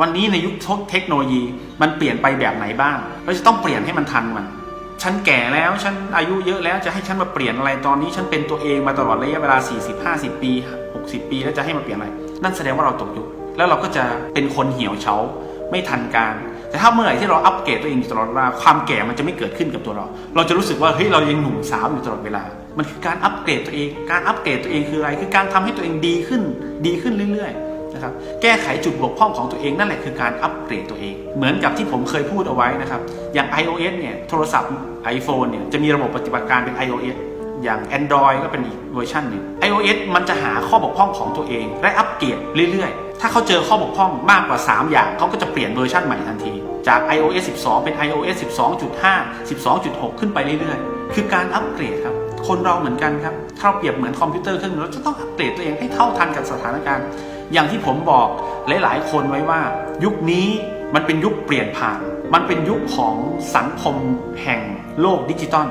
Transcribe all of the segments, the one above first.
วันนี้ในยุคเทคโนโลยีมันเปลี่ยนไปแบบไหนบ้างเราจะต้องเปลี่ยนให้มันทันมัน ฉันแก่แล้วฉันอายุเยอะแล้วจะให้ฉันมาเปลี่ยนอะไรตอนนี้ ฉันเป็นตัวเองมาตลอดระยะเวลา 40 50 ปี 60 ปีแล้วจะให้มาเปลี่ยนอะไร นั่นแสดงว่าเราตกยุคแล้วเราก็จะเป็นคนเหี่ยวเฉาไม่ทันการ แต่ถ้าเมื่อไหร่ที่เราอัปเกรดตัวเองอยู่ตลอดเวลาความแก่มันจะไม่เกิดขึ้นกับตัวเรา เราจะรู้สึกว่าเฮ้ยเรายังหนุ่มสาวอยู่ตลอดเวลา มันคือการอัปเกรดตัวเอง การอัปเกรดตัวเองคืออะไร คือการทำให้ตัวเองดีขึ้น ดีขึ้นเรื่อยๆ นะครับแก้ไขจุดบกพร่องของตัวเองนั่นแหละคือการอัปเกรดตัวเอง เหมือนกับที่ผมเคยพูดเอาไว้นะครับอย่าง iOS เนี่ยโทรศัพท์ iPhone เนี่ยจะมีระบบปฏิบัติการเป็น iOS อย่าง Android ก็เป็นอีกเวอร์ชันหนึ่ง iOS มันจะหาข้อบกพร่องของตัวเอง และอัปเกรดเรื่อยๆ ถ้าเขาเจอข้อบกพร่องมากกว่า 3 อย่าง เขาก็จะเปลี่ยนเวอร์ชันใหม่ทันที จาก iOS 12 เป็น iOS 12.5 12.6 ขึ้นไปเรื่อยๆ คือการอัปเกรดครับ คนเราเหมือนกันครับ ถ้าเราเปรียบเหมือนคอมพิวเตอร์เครื่องนึงเราจะต้องอัปเกรดตัวเองให้เท่าทันกับสถานการณ์ อย่างที่ผมบอกหลาย ๆ คนไว้ว่า ยุคนี้มันเป็นยุคเปลี่ยนผ่าน มันเป็นยุคของสังคมแห่งโลกดิจิตอล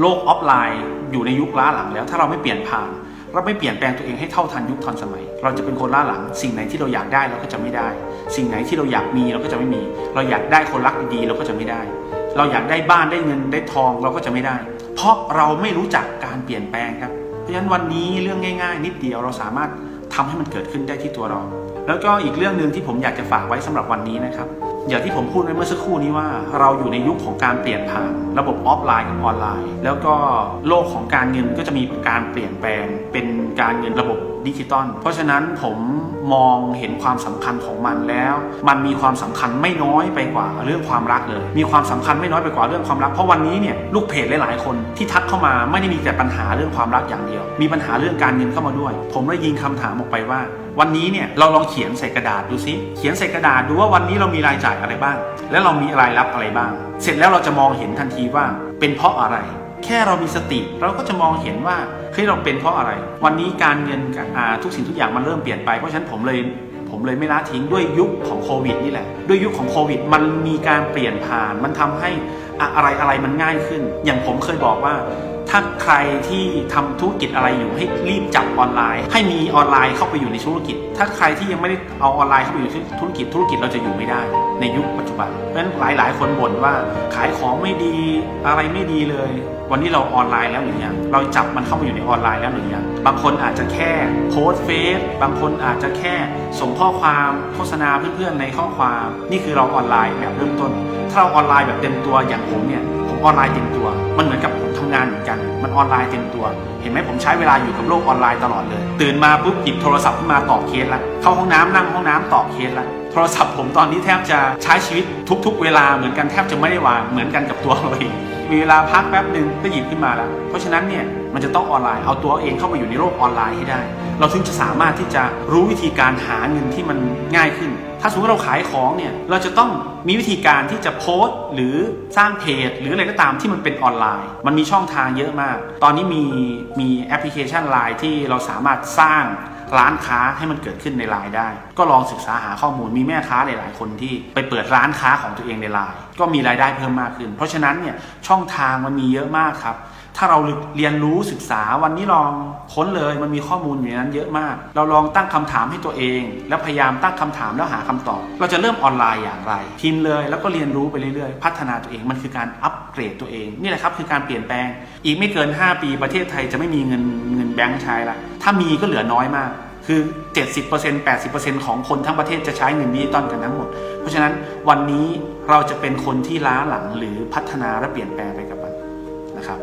โลกออฟไลน์ อยู่ในยุคล้าหลังแล้ว ถ้าเราไม่เปลี่ยนผ่านเราไม่เปลี่ยนแปลงตัวเองให้เท่าทันยุคทันสมัย เราจะเป็นคนล้าหลัง สิ่งไหนที่เราอยากได้เราก็จะไม่ได้ สิ่งไหนที่เราอยากมีเราก็จะไม่มี เราอยากได้คนรักดีเราก็จะไม่ได้ เราอยากได้บ้านได้เงินได้ทองเราก็จะไม่ได้ เพราะเราไม่รู้จักการเปลี่ยนแปลงครับ เพราะฉะนั้นวันนี้เรื่องง่าย ๆ นิดเดียวเราสามารถ ทำให้มันเกิดขึ้นได้ที่ตัวเรา แล้วก็อีกเรื่องหนึ่งที่ผมอยากจะฝากไว้สำหรับวันนี้นะครับ อย่างที่ผมพูดไปเมื่อสักครู่นี้ว่าเราอยู่ในยุคของการเปลี่ยนผ่าน ระบบออฟไลน์กับออนไลน์ แล้วก็โลกของการเงินก็จะมีการเปลี่ยนแปลง เป็นการเงินระบบดิจิตอลเพราะฉะนั้นผมมองเห็นความสำคัญของมันแล้ว มันมีความสำคัญไม่น้อยไปกว่าเรื่องความรักเลย มีความสำคัญไม่น้อยไปกว่าเรื่องความรัก เพราะวันนี้เนี่ยลูกเพจหลาย ๆ คนที่ทักเข้ามาไม่ได้มีแต่ปัญหาเรื่องความรักอย่างเดียว มีปัญหาเรื่องการเงินเข้ามาด้วย ผมเลยยิงคำถามออกไปว่า วันนี้เนี่ยเราลองเขียนใส่กระดาษดูซิเขียนใส่กระดาษดูว่าวันนี้เรามีรายจ่ายอะไรบ้าง และเรามีรายรับอะไรบ้าง เสร็จแล้วเราจะมองเห็นทันทีว่าเป็นเพราะอะไร แค่เรามีสติเราก็จะมองเห็นว่าเฮ้ยเราเป็นเพราะอะไร วันนี้การเงินกับอ่าทุกสิ่งทุกอย่างมันเริ่มเปลี่ยนไปเพราะฉะนั้นผมเลยผมเลยไม่ละทิ้งด้วยยุคของโควิดนี่แหละ ด้วยยุคของโควิด มันมีการเปลี่ยนผ่าน มันทำให้อะอะไรอะไรมันง่ายขึ้น อย่างผมเคยบอกว่า ถ้าใครที่ทำธุรกิจอะไรอยู่ให้รีบจับออนไลน์ ให้มีออนไลน์เข้าไปอยู่ในธุรกิจ ถ้าใครที่ยังไม่ได้เอาออนไลน์เข้าไปอยู่ในธุรกิจธุรกิจเราจะอยู่ไม่ได้ ในยุคปัจจุบันเพราะฉะนั้นหลาย ๆ คนบ่นว่าขายของไม่ดีอะไรไม่ดีเลย วันนี้เราออนไลน์แล้วหรือยังเราจับมันเข้ามาอยู่ในออนไลน์แล้วหรือยังบางคนอาจจะแค่โพสเฟซบางคนอาจจะแค่ส่งข้อความโฆษณาเพื่อน ๆ ในข้อความ นี่คือเราออนไลน์แบบเริ่มต้น ถ้าเราออนไลน์แบบเต็มตัวอย่างผมเนี่ยผมออนไลน์เต็มตัว มันเหมือนกับ งานเหมือนกัน มันออนไลน์เต็มตัว เห็นไหมผมใช้เวลาอยู่กับโลกออนไลน์ตลอดเลย ตื่นมาปุ๊บหยิบโทรศัพท์ขึ้นมาตอบเคสละเข้าห้องน้ำนั่งห้องน้ำตอบเคสละโทรศัพท์ผมตอนนี้แทบจะใช้ชีวิตทุก ๆ เวลาเหมือนกันแทบจะไม่ได้วางเหมือนกันกับตัวเราเองมีเวลาพักแป๊บหนึ่งก็หยิบขึ้นมาแล้ว เพราะฉะนั้นเนี่ย มันจะต้องออนไลน์เอาตัวเองเข้าไปอยู่ในโลกออนไลน์ให้ได้ เราถึงจะสามารถที่จะรู้วิธีการหาเงินที่มันง่ายขึ้น ถ้าสมมติเราขายของเนี่ยเราจะต้องมีวิธีการที่จะโพสต์ หรือสร้างเพจ หรืออะไรก็ตามที่มันเป็นออนไลน์ มันมีช่องทางเยอะมาก ตอนนี้มีมีแอปพลิเคชันไลน์ที่เราสามารถสร้างร้านค้าให้มันเกิดขึ้นในไลน์ได้ ก็ลองศึกษาหาข้อมูลมีแม่ค้าหลาย ๆ คนที่ไปเปิดร้านค้าของตัวเองในไลน์ก็มีรายได้เพิ่มมากขึ้น เพราะฉะนั้นเนี่ยช่องทางมันมีเยอะมากครับ ถ้าเราเรียนรู้ศึกษาวันนี้ลองค้นเลยมันมีข้อมูลอยู่ในนั้นเยอะมาก เราลองตั้งคำถามให้ตัวเอง แล้วพยายามตั้งคำถามแล้วหาคำตอบ เราจะเริ่มออนไลน์อย่างไรพิมพ์เลยแล้วก็เรียนรู้ไปเรื่อยๆ พัฒนาตัวเองมันคือการอัปเกรดตัวเองนี่แหละครับคือการเปลี่ยนแปลง อีกไม่เกิน 5 ปีประเทศไทยจะไม่มีเงินเงินแบงค์ใช้ละถ้ามีก็เหลือน้อยมากคือ 70% 80%ของคนทั้งประเทศจะใช้เงินดิจิตอลกันทั้งหมด เพราะฉะนั้นวันนี้เราจะเป็นคนที่ล้าหลังหรือพัฒนาและเปลี่ยนแปลงไปกับมันนะครับ